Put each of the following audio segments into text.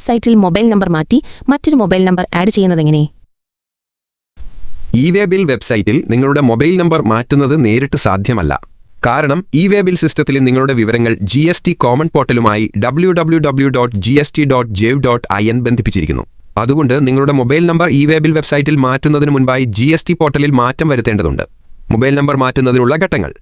സൈറ്റിൽ mobile number മാറ്റി മറ്റൊരു മൊബൈൽ നമ്പർ ആഡ് ചെയ്യുന്നതെങ്ങനെ ഇ വേ ബിൽ വെബ്സൈറ്റിൽ നിങ്ങളുടെ മൊബൈൽ നമ്പർ മാറ്റുന്നത് നേരിട്ട് സാധ്യമല്ല. കാരണം ഇ വേ ബിൽ സിസ്റ്റത്തിൽ നിങ്ങളുടെ വിവരങ്ങൾ G S T common പോർട്ടലുമായി W W W dot G S T dot gov dot I N ബന്ധിപ്പിച്ചിരിക്കുന്നു. അതുകൊണ്ട് നിങ്ങളുടെ mobile number E way bill വെബ്സൈറ്റിൽ മാറ്റുന്നതിന് മുൻപായി ജി എസ് ടി പോർട്ടലിൽ മാറ്റം വരുത്തേണ്ടതുണ്ട്. മൊബൈൽ നമ്പർ മാറ്റുന്നതിനുള്ള ഘട്ടങ്ങൾ.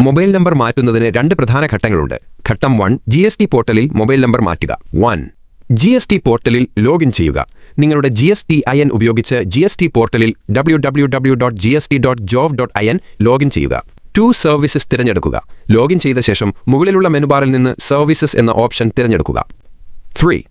മൊബൈൽ നമ്പർ മാറ്റുന്നതിന് രണ്ട് പ്രധാന ഘട്ടങ്ങളുണ്ട്. ഘട്ടം വൺ ജി എസ് ടി പോർട്ടലിൽ മൊബൈൽ നമ്പർ മാറ്റുക. വൺ ജി എസ് ടി പോർട്ടലിൽ ലോഗിൻ ചെയ്യുക. നിങ്ങളുടെ G S T I N ഉപയോഗിച്ച് ജി എസ് ടി പോർട്ടലിൽ W W W dot G S T dot gov dot I N login ചെയ്യുക. To services തിരഞ്ഞെടുക്കുക. ലോഗിൻ ചെയ്ത ശേഷം മുകളിലുള്ള മെനുബാറിൽ നിന്ന് സർവീസസ് എന്ന ഓപ്ഷൻ തിരഞ്ഞെടുക്കുക. Three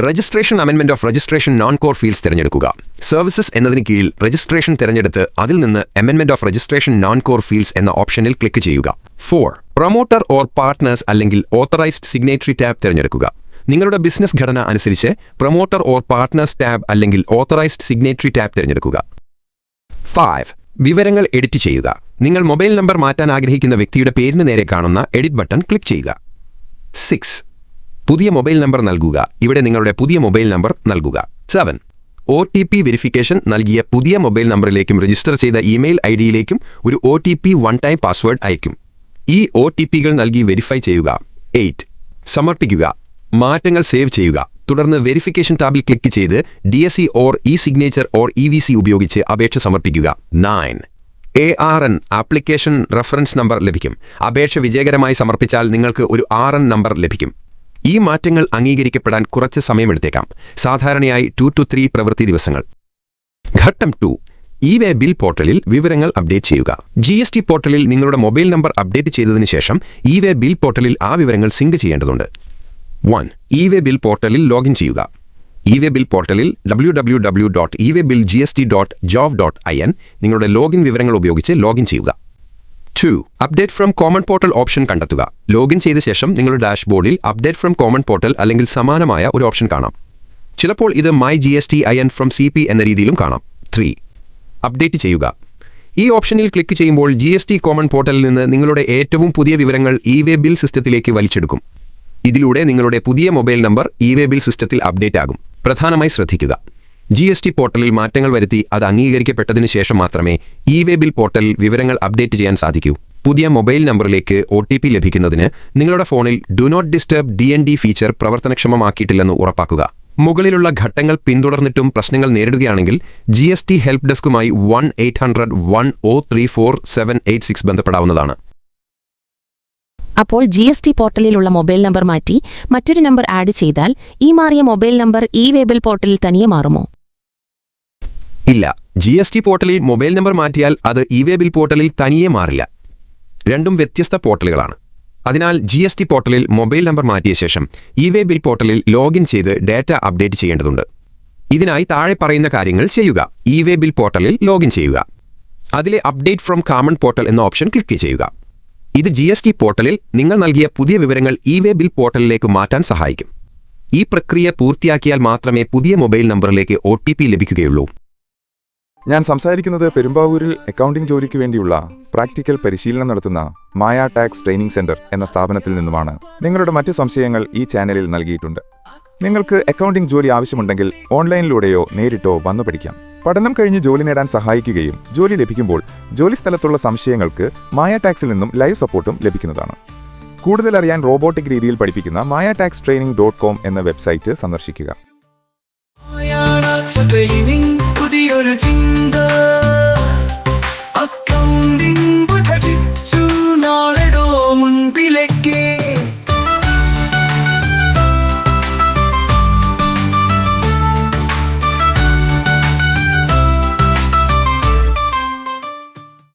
registration അമെൻമെന്റ് of registration non core fields തിരഞ്ഞെടുക്കുക. സർവീസസ് എന്നതിന് കീഴിൽ രജിസ്ട്രേഷൻ തിരഞ്ഞെടുത്ത് അതിൽ നിന്ന് അമെൻമെന്റ് of registration non core fields എന്ന ഓപ്ഷനിൽ ക്ലിക്ക് ചെയ്യുക. ഫോർ പ്രൊമോട്ടർ ഓർ പാർട്ട്നേഴ്സ് അല്ലെങ്കിൽ ഓത്തറൈസ്ഡ് സിഗ്നേറ്ററി ടാബ് തിരഞ്ഞെടുക്കുക. നിങ്ങളുടെ ബിസിനസ് ഘടന അനുസരിച്ച് പ്രൊമോട്ടർ ഓർ പാർട്ട്നേഴ്സ് ടാബ് അല്ലെങ്കിൽ ഓത്തറൈസ്ഡ് സിഗ്നേറ്ററി ടാബ് തിരഞ്ഞെടുക്കുക. ഫൈവ് വിവരങ്ങൾ എഡിറ്റ് ചെയ്യുക. നിങ്ങൾ മൊബൈൽ നമ്പർ മാറ്റാൻ ആഗ്രഹിക്കുന്ന വ്യക്തിയുടെ പേരിന് നേരെ കാണുന്ന എഡിറ്റ് ബട്ടൺ ക്ലിക്ക് ചെയ്യുക. സിക്സ് പുതിയ മൊബൈൽ നമ്പർ നൽകുക. ഇവിടെ നിങ്ങളുടെ പുതിയ മൊബൈൽ നമ്പർ നൽകുക. Seven O T P verification നൽകിയ പുതിയ മൊബൈൽ നമ്പറിലേക്കും രജിസ്റ്റർ ചെയ്ത ഇമെയിൽ ഐ ഡിയിലേക്കും ഒരു O T P one time password അയക്കും ഈ ഒ ടി പികൾ നൽകി വെരിഫൈ ചെയ്യുക. എയ്റ്റ് സമർപ്പിക്കുക. മാറ്റങ്ങൾ സേവ് ചെയ്യുക. തുടർന്ന് വെരിഫിക്കേഷൻ ടാബിൽ ക്ലിക്ക് ചെയ്ത് D S E or E signature or E V C ഉപയോഗിച്ച് അപേക്ഷ സമർപ്പിക്കുക. Nine A R N application reference number ലഭിക്കും. അപേക്ഷ വിജയകരമായി സമർപ്പിച്ചാൽ നിങ്ങൾക്ക് ഒരു ആർ എൻ നമ്പർ ലഭിക്കും. ഈ മാറ്റങ്ങൾ അംഗീകരിക്കപ്പെടാൻ കുറച്ച് സമയമെടുത്തേക്കാം. സാധാരണയായി ടു ടു ത്രീ പ്രവൃത്തി ദിവസങ്ങൾ. ഘട്ടം ടു ഇ വേ ബിൽ പോർട്ടലിൽ വിവരങ്ങൾ അപ്ഡേറ്റ് ചെയ്യുക. ജി എസ് ടി പോർട്ടലിൽ നിങ്ങളുടെ മൊബൈൽ നമ്പർ അപ്ഡേറ്റ് ചെയ്തതിനു ശേഷം ഇ വേ ബിൽ പോർട്ടലിൽ ആ വിവരങ്ങൾ സിങ്ക് ചെയ്യേണ്ടതുണ്ട്. വൺ ഇ വേ ബിൽ പോർട്ടലിൽ ലോഗിൻ ചെയ്യുക. ഇ വേ ബിൽ പോർട്ടലിൽ W W W dot E way bill G S T dot gov dot I N നിങ്ങളുടെ ലോഗിൻ വിവരങ്ങൾ ഉപയോഗിച്ച് ലോഗിൻ ചെയ്യുക. Two update from common portal option കണ്ടെത്തുക. Login ചെയ്ത ശേഷം നിങ്ങളുടെ ഡാഷ്ബോർഡിൽ അപ്ഡേറ്റ് ഫ്രം കോമൺ പോർട്ടൽ അല്ലെങ്കിൽ സമാനമായ ഒരു ഓപ്ഷൻ കാണാം. ചിലപ്പോൾ ഇത് my G S T I N from C P എന്ന രീതിയിലും കാണാം. ത്രീ അപ്ഡേറ്റ് ചെയ്യുക. ഈ ഓപ്ഷനിൽ ക്ലിക്ക് ചെയ്യുമ്പോൾ ജി എസ് ടി കോമൺ പോർട്ടലിൽ നിന്ന് നിങ്ങളുടെ ഏറ്റവും പുതിയ വിവരങ്ങൾ ഇ വേ ബിൽ സിസ്റ്റത്തിലേക്ക് വലിച്ചെടുക്കും. ഇതിലൂടെ നിങ്ങളുടെ പുതിയ mobile number E way bill സിസ്റ്റത്തിൽ അപ്ഡേറ്റ് ആകും. പ്രധാനമായി ശ്രദ്ധിക്കുക. ജി എസ് ടി പോർട്ടലിൽ മാറ്റങ്ങൾ വരുത്തി അത് അംഗീകരിക്കപ്പെട്ടതിന് ശേഷം മാത്രമേ ഇ വേ ബിൽ പോർട്ടലിൽ വിവരങ്ങൾ അപ്ഡേറ്റ് ചെയ്യാൻ സാധിക്കൂ. പുതിയ മൊബൈൽ നമ്പറിലേക്ക് ഒ ടി പി ലഭിക്കുന്നതിന് നിങ്ങളുടെ ഫോണിൽ do not disturb D N D feature പ്രവർത്തനക്ഷമമാക്കിയിട്ടില്ലെന്ന് ഉറപ്പാക്കുക. മുകളിലുള്ള ഘട്ടങ്ങൾ പിന്തുടർന്നിട്ടും പ്രശ്നങ്ങൾ നേരിടുകയാണെങ്കിൽ G S T help ഡെസ്കുമായി one eight hundred one O three four seven eight six ബന്ധപ്പെടാവുന്നതാണ്. അപ്പോൾ ജി എസ് ടി പോർട്ടലിലുള്ള മൊബൈൽ നമ്പർ മാറ്റി മറ്റൊരു നമ്പർ ആഡ് ചെയ്താൽ ഈ മാറിയ മൊബൈൽ നമ്പർ ഈ വേബിൽ പോർട്ടലിൽ തനിയെ മാറുമോ? ഇല്ല. ജി എസ് ടി പോർട്ടലിൽ മൊബൈൽ നമ്പർ മാറ്റിയാൽ അത് ഇ വേബിൽ പോർട്ടലിൽ തനിയെ മാറില്ല. രണ്ടും വ്യത്യസ്ത പോർട്ടലുകളാണ്. അതിനാൽ ജി എസ് ടി പോർട്ടലിൽ മൊബൈൽ നമ്പർ മാറ്റിയ ശേഷം ഇ വേബിൽ പോർട്ടലിൽ ലോഗിൻ ചെയ്ത് ഡാറ്റ അപ്ഡേറ്റ് ചെയ്യേണ്ടതുണ്ട്. ഇതിനായി താഴെ പറയുന്ന കാര്യങ്ങൾ ചെയ്യുക. ഇ വേബിൽ പോർട്ടലിൽ ലോഗിൻ ചെയ്യുക. അതിലെ അപ്ഡേറ്റ് ഫ്രം കാമൺ പോർട്ടൽ എന്ന ഓപ്ഷൻ ക്ലിക്ക് ചെയ്യുക. ഇത് ജി എസ് ടി പോർട്ടലിൽ നിങ്ങൾ നൽകിയ പുതിയ വിവരങ്ങൾ ഇ വേ ബിൽ പോർട്ടലിലേക്ക് മാറ്റാൻ സഹായിക്കും. ഈ പ്രക്രിയ പൂർത്തിയാക്കിയാൽ മാത്രമേ പുതിയ മൊബൈൽ നമ്പറിലേക്ക് ഒ ടി പി ലഭിക്കുകയുള്ളൂ. ഞാൻ സംസാരിക്കുന്നത് പെരുമ്പാവൂരിൽ അക്കൗണ്ടിംഗ് ജോലിക്ക് വേണ്ടിയുള്ള പ്രാക്ടിക്കൽ പരിശീലനം നടത്തുന്ന മായ ടാക്സ് ട്രെയിനിംഗ് സെന്റർ എന്ന സ്ഥാപനത്തിൽ നിന്നുമാണ് നിങ്ങളുടെ മറ്റ് സംശയങ്ങൾ ഈ ചാനലിൽ നൽകിയിട്ടുണ്ട്. നിങ്ങൾക്ക് അക്കൗണ്ടിംഗ് ജോലി ആവശ്യമുണ്ടെങ്കിൽ ഓൺലൈനിലൂടെയോ നേരിട്ടോ വന്നു പഠിക്കാം പഠനം കഴിഞ്ഞ് ജോലി നേടാൻ സഹായിക്കുകയും ജോലി ലഭിക്കുമ്പോൾ ജോലി സ്ഥലത്തുള്ള സംശയങ്ങൾക്ക് മായ ടാക്സിൽ നിന്നും ലൈവ് സപ്പോർട്ടും ലഭിക്കുന്നതാണ്. കൂടുതൽ അറിയാൻ റോബോട്ടിക് രീതിയിൽ പഠിപ്പിക്കുന്ന മായ ടാക്സ് ട്രെയിനിംഗ് ഡോട്ട് കോം എന്ന വെബ്സൈറ്റ് സന്ദർശിക്കുക. പുതിയൊരു ചിന്ത.